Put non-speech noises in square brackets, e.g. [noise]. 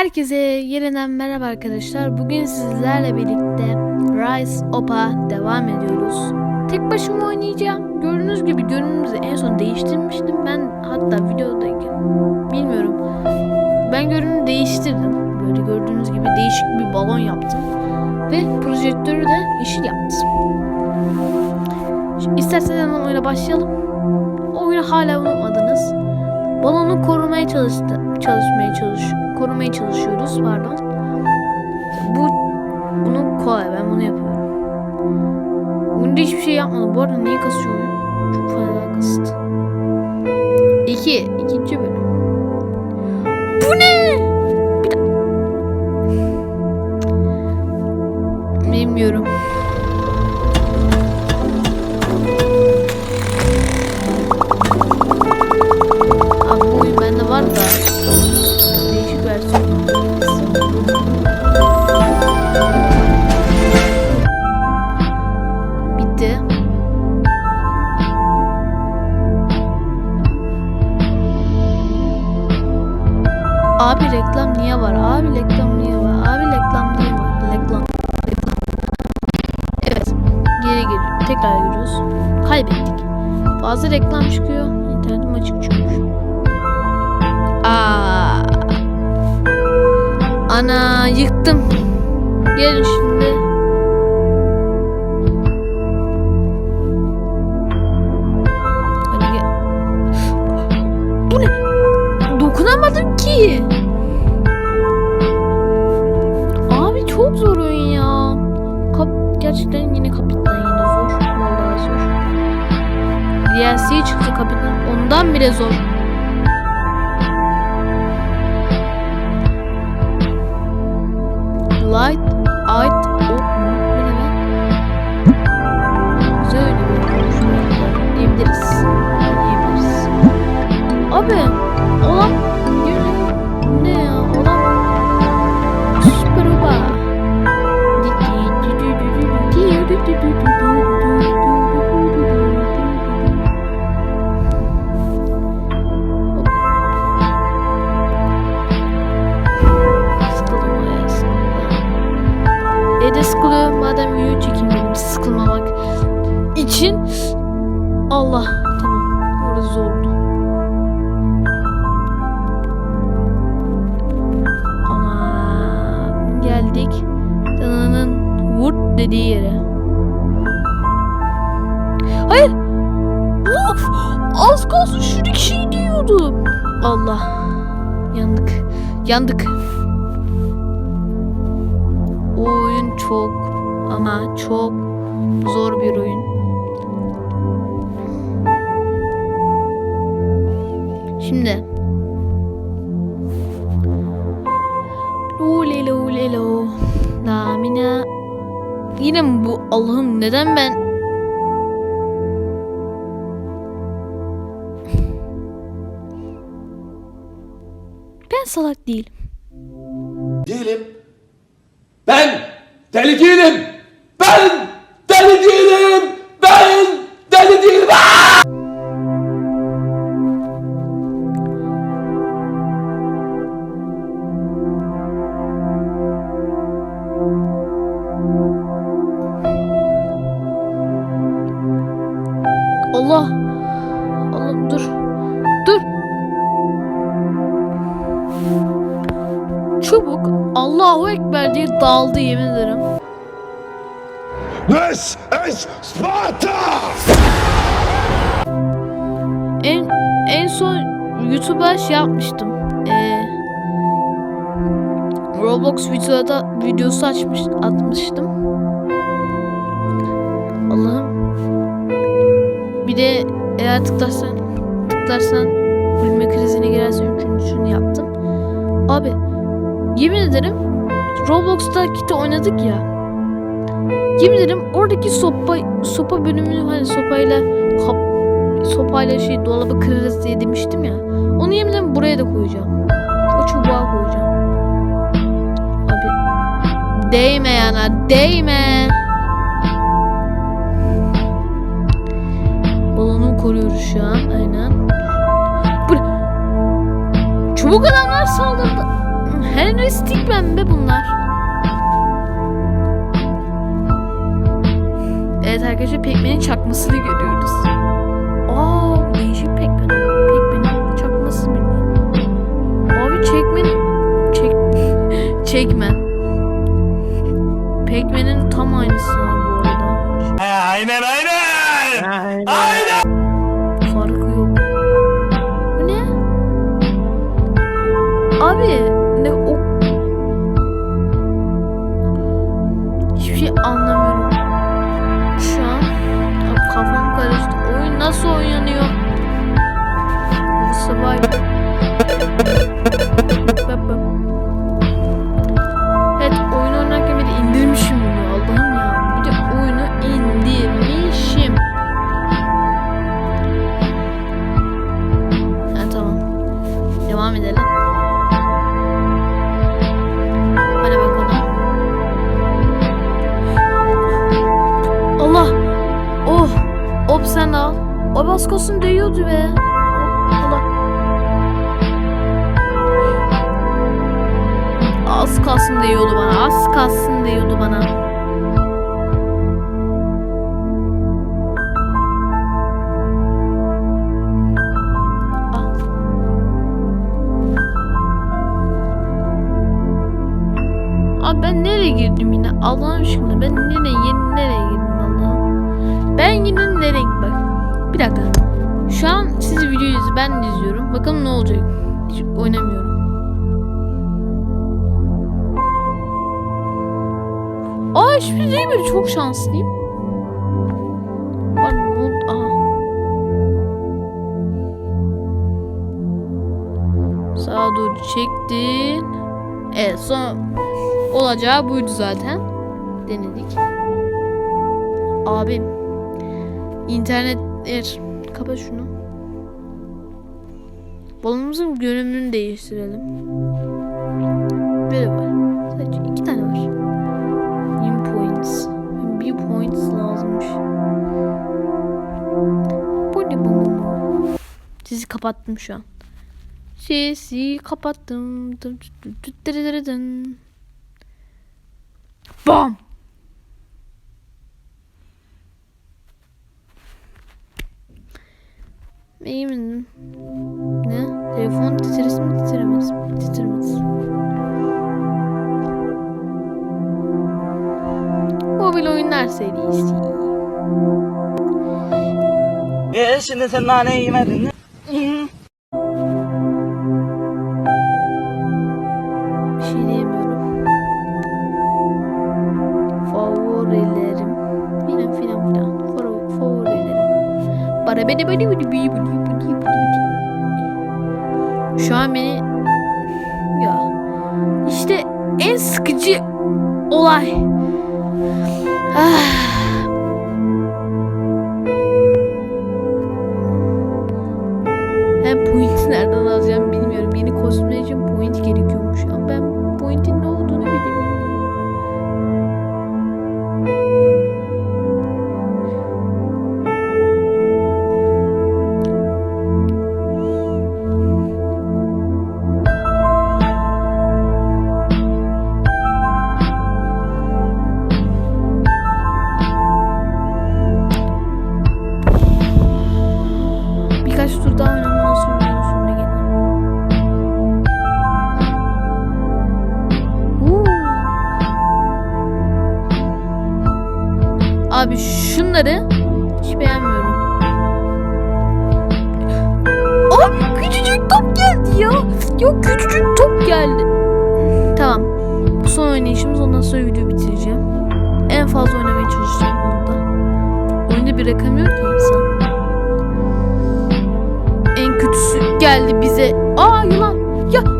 Herkese yeniden merhaba arkadaşlar. Bugün sizlerle birlikte Rise Opa devam ediyoruz. Tek başıma oynayacağım. Gördüğünüz gibi görünümümüzü en son değiştirmiştim. Ben hatta videodayken bilmiyorum. Ben görünümü değiştirdim. Böyle gördüğünüz gibi değişik bir balon yaptım. Ve projektörü de yeşil yaptım. Şimdi isterseniz oyuna başlayalım. Oyunu hala unutmadınız. Balonu korumaya çalıştı, çalışmaya çalış, korumaya çalışıyoruz. Pardon. Bu bunu kolay ben bunu yapıyorum. Bunda hiçbir şey yapmadım. Bu arada niye kasıyor oyun? Çok fazla kasıt. İki. ikinci bölüm. Bu ne? Bilmiyorum. Abi reklam niye var? Abi reklam niye var? Abi reklam niye var? Reklam. Reklam. Evet. Geri geliyor. Tekrar giriyoruz. Kaybettik. Fazla reklam çıkıyor. İnternetim açık çıkmış. Aa. Ana yıktım. Gelin şimdi. Gerçekten yine zor. Vallahi zor. DLC çıktı kapitan. Ondan bile zor. Light, Light, o ne be? Güzel diyebiliriz. Diyebiliriz. Abi, olan için. Allah tamam orası zordu. Ama geldik. Dananın vurt dediği yere. Hayır. Of! Az kalsın şuradaki şey diyordu. Allah. Yandık. Yandık. O oyun çok ama çok zor bir oyun. Şimdi. Lulelo lelo. Damina. Yine mi bu? Allah'ım neden ben Ben salak değilim. değilim. Ben deli değilim. Çabuk Allahu Ekber diye dağıldı yemin ederim. This is Sparta! En en son YouTube'a şey yapmıştım. Ee, Roblox videoda videosu açmış atmıştım. Allah'ım. Bir de eğer tıklarsan tıklarsan gülme krizine girersen üçüncüsünü yaptım. Abi yemin ederim Roblox'ta kiti oynadık ya. Yemin ederim oradaki sopa sopa bölümünü hani sopayla kap, sopayla şey dolabı kırarız diye demiştim ya. Onu yemin ederim buraya da koyacağım. O çubuğa koyacağım. Abi değme yana değme. Balonu koruyoruz şu an aynen. Bu? Çubuk adamlar saldırdı. Henry Stickman be bunlar. Evet arkadaşlar Pac-Man'in çakmasını görüyoruz. Aa değişik Pac-Man. Pac-Man'in çakması bildiğin. Abi çekmen çek [laughs] çekmen. Pac-Man'in tam aynısı bu arada. Aynen aynen. Farkı yok. Bu ne? Abi şey anlamıyorum. Şu an kafam karıştı. Oyun nasıl oynanıyor? Bu O baskosunu değiyordu be. Allah. Az kalsın değiyordu bana. Az kalsın değiyordu bana. Abi ben nereye girdim yine? Allah'ım aşkına ben nereye yeni nereye girdim Allah'ım? Ben yine nereye bak. Dakika. Şu an siz videoyu izle- ben de izliyorum. Bakalım ne olacak. Hiç oynamıyorum. Aa hiçbir şey mi? Çok şanslıyım. Bak doğru çektin. Evet son olacağı buydu zaten. Denedik. Abim. internet er kapa şunu. Balonumuzun görünümünü değiştirelim. Böyle var. Sadece iki tane var. 20 points. Bir points lazımmış. Sizi kapattım şu an. Sesi kapattım. Bam. İyi mi? Ne? Telefon titresin mi titremez mi? Titremez. Mobil oyunlar serisi. E şimdi sen nane yemedin? para beni beni beni beni beni beni beni Şu an beni ya işte en sıkıcı olay. Ah. Birkaç tur daha oynamadan sonra. Huu. Abi şunları hiç beğenmiyorum. Abi küçücük top geldi ya. Yok küçücük top geldi. Tamam. Son oynayışımız ondan sonra video bitireceğim. En fazla oynamaya çalışacağım bunda. Oyunda bir rakam yok ki insan. Geldi bize. Aa yılan. Ya.